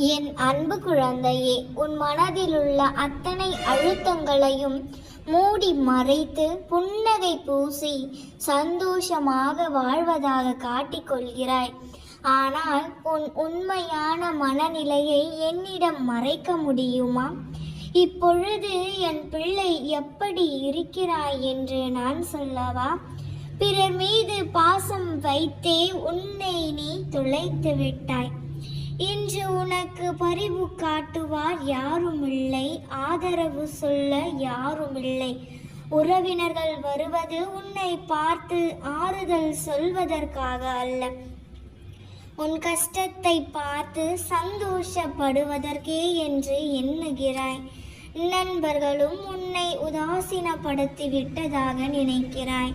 என் அன்பு குழந்தையே உன் மனதிலுள்ள அத்தனை அழுத்தங்களையும் மூடி மறைத்து புன்னகை பூசி சந்தோஷமாக வாழ்வதாக காட்டிக்கொள்கிறாய். ஆனால் உன் உண்மையான மனநிலையை என்னிடம் மறைக்க முடியுமா? இப்பொழுது என் பிள்ளை எப்படி இருக்கிறாய் என்று நான் சொல்லவா? பிறர் மீது பாசம் வைத்தே உன்னை நீ துளைத்து விட்டாய். இன்று உனக்கு பரிவு காட்டுவார் யாருமில்லை ஆதரவு சொல்ல யாருமில்லை. உறவினர்கள் வருவது உன்னை பார்த்து ஆறுதல் சொல்வதற்காக அல்ல. உன் கஷ்டத்தை பார்த்து சந்தோஷப்படுவதற்கே என்று எண்ணுகிறாய். நண்பர்களும் உன்னை உதாசீனப்படுத்தி விட்டதாக நினைக்கிறாய்.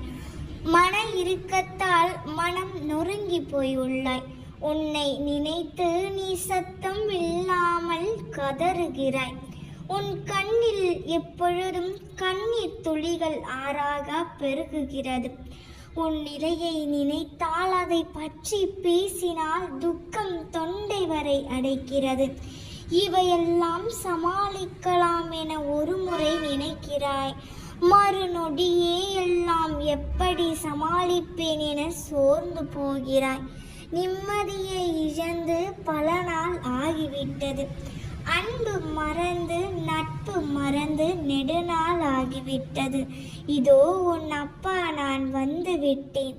மன இறுக்கத்தால் மனம் நொறுங்கி போய் உள்ளாய் உன்னை நினைத்து நீ சத்தம் இல்லாமல் கதறுகிறாய். உன் கண்ணில் எப்பொழுதும் கண்ணீர் துளிகள் ஆறாக பெருகுகிறது. உன் நிலையை நினைத்தால் அதை பற்றி பேசினால் துக்கம் தொண்டை வரை அடைக்கிறது. இவையெல்லாம் சமாளிக்கலாம் என ஒரு முறை நினைக்கிறாய். மறுநொடியே எல்லாம் எப்படி சமாளிப்பேன் என சோர்ந்து போகிறாய். நிம்மதியை இழந்து பல நாள் ஆகிவிட்டது. அன்பு மறந்து நட்பு மறந்து நெடுநாள் ஆகிவிட்டது. இதோ உன் அப்பா நான் வந்து விட்டேன்.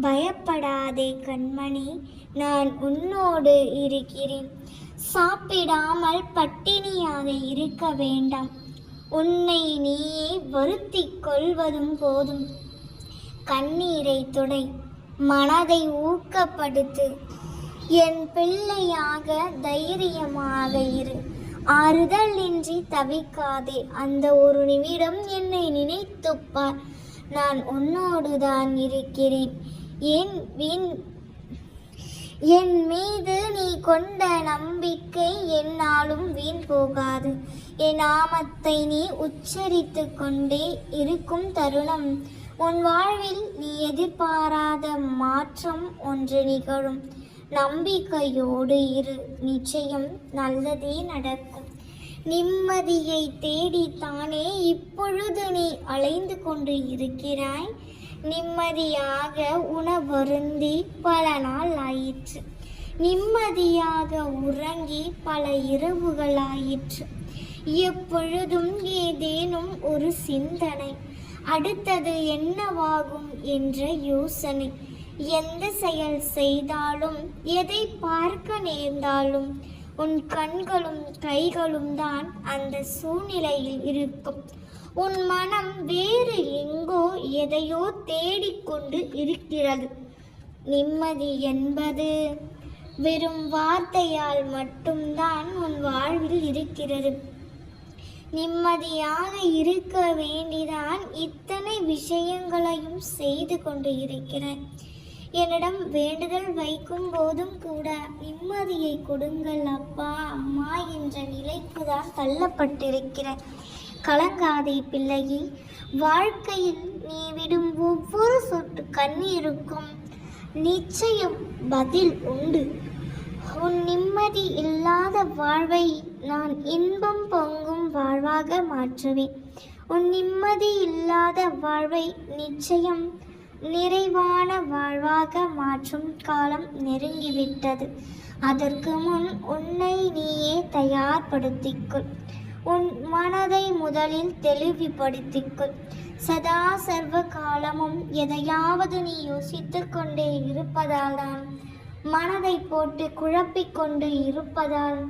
பயப்படாதே கண்மணி நான் உன்னோடு இருக்கிறேன். சாப்பிடாமல் பட்டினியாக இருக்க வேண்டாம். உன்னை நீயே வருத்திக் கொள்வதும் போதும். கண்ணீரை துடை. மனதை ஊக்கப்படுத்து. என் பிள்ளையாக தைரியமாக இரு. ஆறுதல் இன்றி தவிக்காதே. அந்த ஒரு நிமிடம் என்னை நினைத்துப்பார். நான் உன்னோடு தான் இருக்கிறேன். என் வின் என் மீது நீ கொண்ட நம்பிக்கை என்னாலும் வீண் போகாது. என் நாமத்தை நீ உச்சரித்து கொண்டே இருக்கும் தருணம். உன் வாழ்வில் நீ எதிர்பாராத மாற்றம் ஒன்று நிகழும். நம்பிக்கையோடு இரு. நிச்சயம் நல்லதே நடக்கும். நிம்மதியை தேடித்தானே இப்பொழுது நீ அலைந்து கொண்டு இருக்கிறாய். நிம்மதியாக உணவருந்தி பல நாள் ஆயிற்று. நிம்மதியாக உறங்கி பல இரவுகள் ஆயிற்று. எப்பொழுதும் ஏதேனும் ஒரு சிந்தனை அடுத்தது என்னவாகும் என்ற யோசனை. எந்த செயல் செய்தாலும் எதை பார்க்க நேர்ந்தாலும் உன் கண்களும் கைகளும் தான் அந்த சூழ்நிலையில் இருக்கும். உன் மனம் வேறு எங்கோ எதையோ தேடிக்கொண்டு இருக்கிறது. நிம்மதி என்பது வெறும் வார்த்தையால் மட்டும்தான் உன் வாழ்வில் இருக்கிறது. நிம்மதியாக இருக்க வேண்டிதான் இத்தனை விஷயங்களையும் செய்து கொண்டு இருக்கிறேன். என்னிடம் வேண்டுதல் வைக்கும் போதும் கூட நிம்மதியை கொடுங்கள் அப்பா அம்மா என்ற நிலைக்கு தான் தள்ளப்பட்டிருக்கிறேன். கலங்காதே பிள்ளையே வாழ்க்கையில் நீ விடும் ஒவ்வொரு சொட்டு கண்ணீருக்கும் நிச்சயம் பதில் உண்டு. உன் நிம்மதி இல்லாத வாழ்வை நான் இன்பம் பொங்கும் வாழ்வாக மாற்றுவேன். உன் நிம்மதி இல்லாத வாழ்வை நிச்சயம் நிறைவான வாழ்வாக மாற்றும் காலம் நெருங்கிவிட்டது. அதற்கு முன் உன்னை நீயே தயார்படுத்திக்கொள். உன் மனதை முதலில் தெளிவுபடுத்திக்கொள். சதா சர்வ காலமும் எதையாவது நீ யோசித்து கொண்டே இருப்பதால் தான் மனதை போட்டு குழப்பிக்கொண்டு இருப்பதால்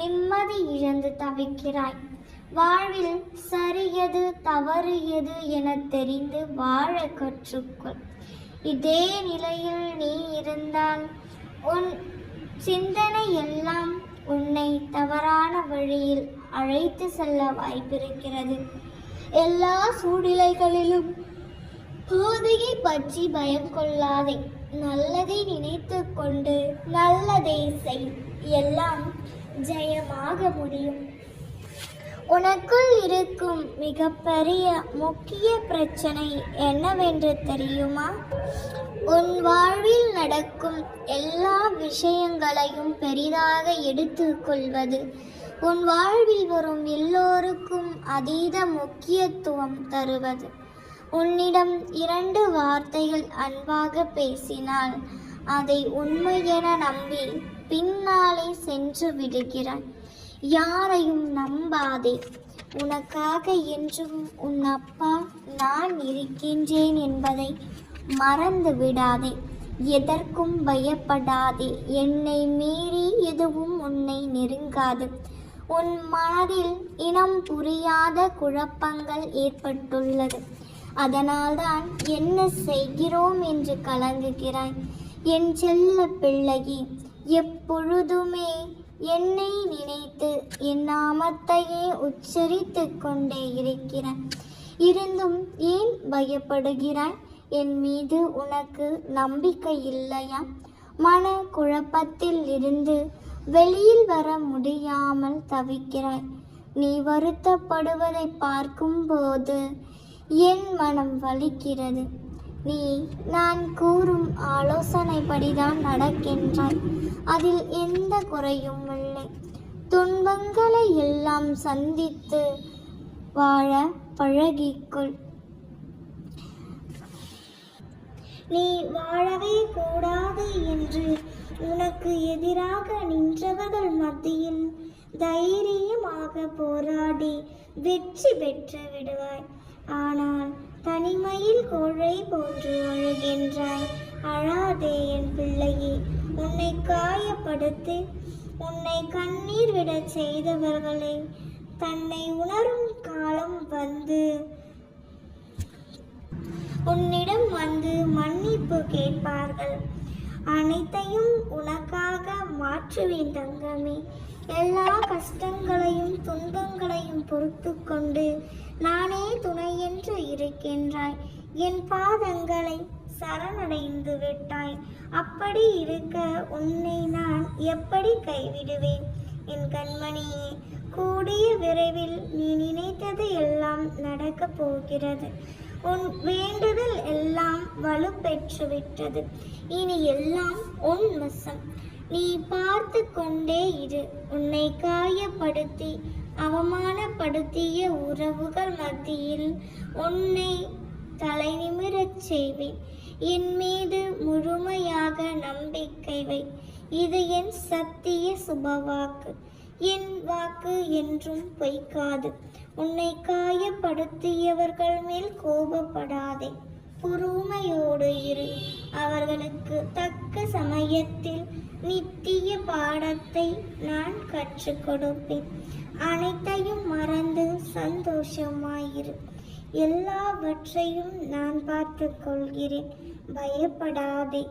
நிம்மதி இழந்து தவிக்கிறாய். வாழ்வில் சரியது தவறு எது என தெரிந்து வாழ கற்றுக்கொள். இதே நிலையில் நீ இருந்தால் உன் சிந்தனை எல்லாம் உன்னை தவறான வழியில் அழைத்து செல்ல வாய்ப்பிருக்கிறது. எல்லா சூழ்நிலைகளிலும் போதையை பற்றி பயம் கொள்ளாதே. நல்லதை நினைத்து கொண்டு நல்லதை செய். எல்லாம் ஜெயமாக முடியும். உனக்குள் இருக்கும் மிகப்பெரிய முக்கிய பிரச்சனை என்னவென்று தெரியுமா? உன் வாழ்வில் நடக்கும் எல்லா விஷயங்களையும் பெரிதாக எடுத்துக்கொள்வது உன் வாழ்வில் வரும் எல்லோருக்கும் அதீத முக்கியத்துவம் தருவது. உன்னிடம் இரண்டு வார்த்தைகள் அன்பாக பேசினால் அதை உண்மையென நம்பி பின்னாலே சென்று விடுகிறான் யாரையும் நம்பாதே. உனக்காக என்றும் உன் அப்பா நான் இருக்கின்றேன் என்பதை மறந்து விடாதே. எதற்கும் பயப்படாதே. என்னை மீறி எதுவும் உன்னை நெருங்காது. உன் மனதில் இனம் புரியாத குழப்பங்கள் ஏற்பட்டுள்ளது. அதனால்தான் என்ன செய்கிறோம் என்று கலங்குகிறாய். என் செல்ல பிள்ளையே எப்பொழுதுமே என்னை நினைத்து என் நாமத்தையே உச்சரித்து கொண்டே இருக்கிறேன். இருந்தும் ஏன் பயப்படுகிறாய்? என் மீது உனக்கு நம்பிக்கை இல்லையா? மன குழப்பத்தில் இருந்து வெளியில் வர முடியாமல் தவிக்கிறாய். நீ வருத்தப்படுவதை பார்க்கும்போது என் மனம் வலிக்கிறது. நீ நான் கூறும் ஆலோசனைப்படிதான் நடக்கின்றாய். அதில் எந்த குறையும் இல்லை. துன்பங்களை எல்லாம் சந்தித்து வாழ பழகிக்கொள். நீ வாழவே கூடாது என்று உனக்கு எதிராக நின்றவர்கள் மத்தியில் தைரியமாக போராடி வெற்றி பெற்று விடுவாய். தனிமையில் கோழை போன்று அழுகின்றாய். அழாதே என் பிள்ளையே உன்னை காயப்படுத்தி உன்னை கண்ணீர் விடச் செய்தவர்களை தன்னை உணரும் காலம் வந்து உன்னிடம் வந்து மன்னிப்பு கேட்பார்கள். அனைத்தையும் உனக்காக மாற்றுவேன் தங்கமே. எல்லா கஷ்டங்களையும் துன்பங்களையும் பொறுத்து கொண்டு நானே துணை என்று இருக்கின்றாய். என் பாதங்களை சரணடைந்து விட்டாய். அப்படி இருக்க உன்னை நான் எப்படி கைவிடுவேன்? என் கண்மணியே கூடிய விரைவில் நீ நினைத்தது எல்லாம் நடக்கப் போகிறது. உன் வேண்டுதல் எல்லாம் வலுப்பெற்று விட்டது. இனி எல்லாம் உன் வசம். நீ பார்த்து கொண்டே இரு. உன்னை காயப்படுத்தி அவமானப்படுத்திய உறவுகள் மத்தியில் உன்னை தலை நிமிரச் செய்வேன். என் மீது முழுமையாக நம்பிக்கை வை. இது என் சத்திய சுபவாக்கு. என் வாக்கு என்றும் பொய்க்காது. உன்னை காயப்படுத்தியவர்கள் மேல் கோபப்படாதே. பொறுமையோடு இரு. அவர்களுக்கு தக்க சமயத்தில் நித்திய பாடத்தை நான் கற்றுக் கொடுப்பேன். அனைத்தையும் மறந்து சந்தோஷமாயிரு. எல்லாவற்றையும் நான் பார்த்து கொள்கிறேன். பயப்படாதே.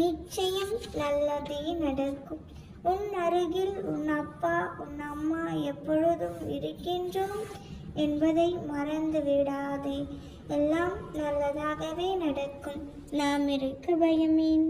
நிச்சயம் நல்லதே நடக்கும். உன் அருகில் உன் அப்பா உன் அம்மா எப்பொழுதும் இருக்கின்றோம் என்பதை மறந்து விடாதே எல்லாம் நல்லதாகவே நடக்கும். நாம் இருக்க பயமேன்.